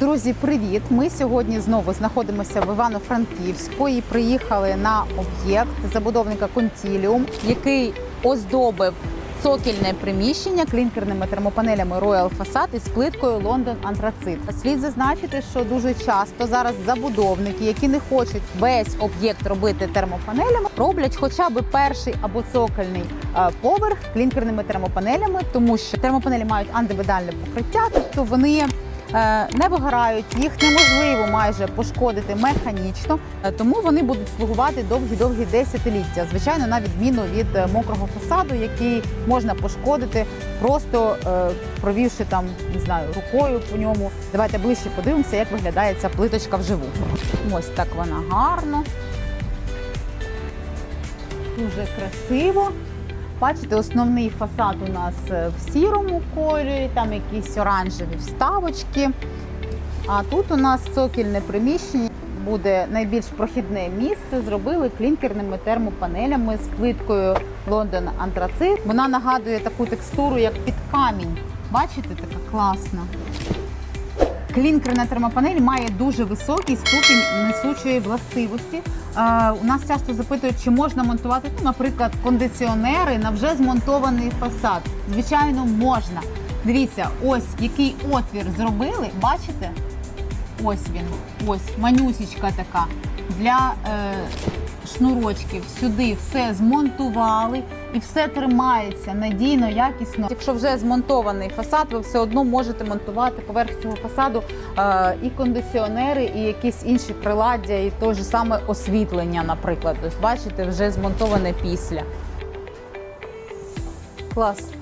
Друзі, привіт! Ми сьогодні знову знаходимося в Івано-Франківську і приїхали на об'єкт забудовника Контіліум, який оздобив цокільне приміщення клінкерними термопанелями Royal Facade із плиткою London Антрацит. Слід зазначити, що дуже часто зараз забудовники, які не хочуть весь об'єкт робити термопанелями, роблять хоча б перший або цокольний е, поверх клінкерними термопанелями, тому що термопанелі мають андивидальне покриття, тобто вони не вигорають, їх неможливо майже пошкодити механічно, е, тому вони будуть слугувати довгі-довгі десятиліття. Звичайно, на відміну від е, мокрого фасаду, який можна пошкодити, просто е, провівши там, не знаю, рукою по ньому. Давайте ближче подивимося, як виглядає ця плиточка вживу. Ось так вона гарно. Дуже красиво. Бачите, основний фасад у нас е, в сірому кольорі, там якісь оранжеві вставочки. А тут у нас цокільне приміщення буде найбільш прохідне місце. Зробили клінкерними термопанелями з плиткою Лондон Антрацит. Вона нагадує таку текстуру, як під камінь. Бачите, така класна. Клінкерна термопанель має дуже високий ступінь несучої властивості. У нас часто запитують, чи можна монтувати, ну, наприклад, кондиціонери на вже змонтований фасад. Звичайно, можна. Дивіться, ось який отвір зробили. Бачите? Ось він, ось манюсічка така для е, шнурочків. Сюди все змонтували і все тримається надійно, якісно. Якщо вже змонтований фасад, ви все одно можете монтувати поверх цього фасаду е, і кондиціонери, і якісь інші приладдя, і те ж саме освітлення, наприклад. Тобто, бачите, вже змонтоване після. Клас.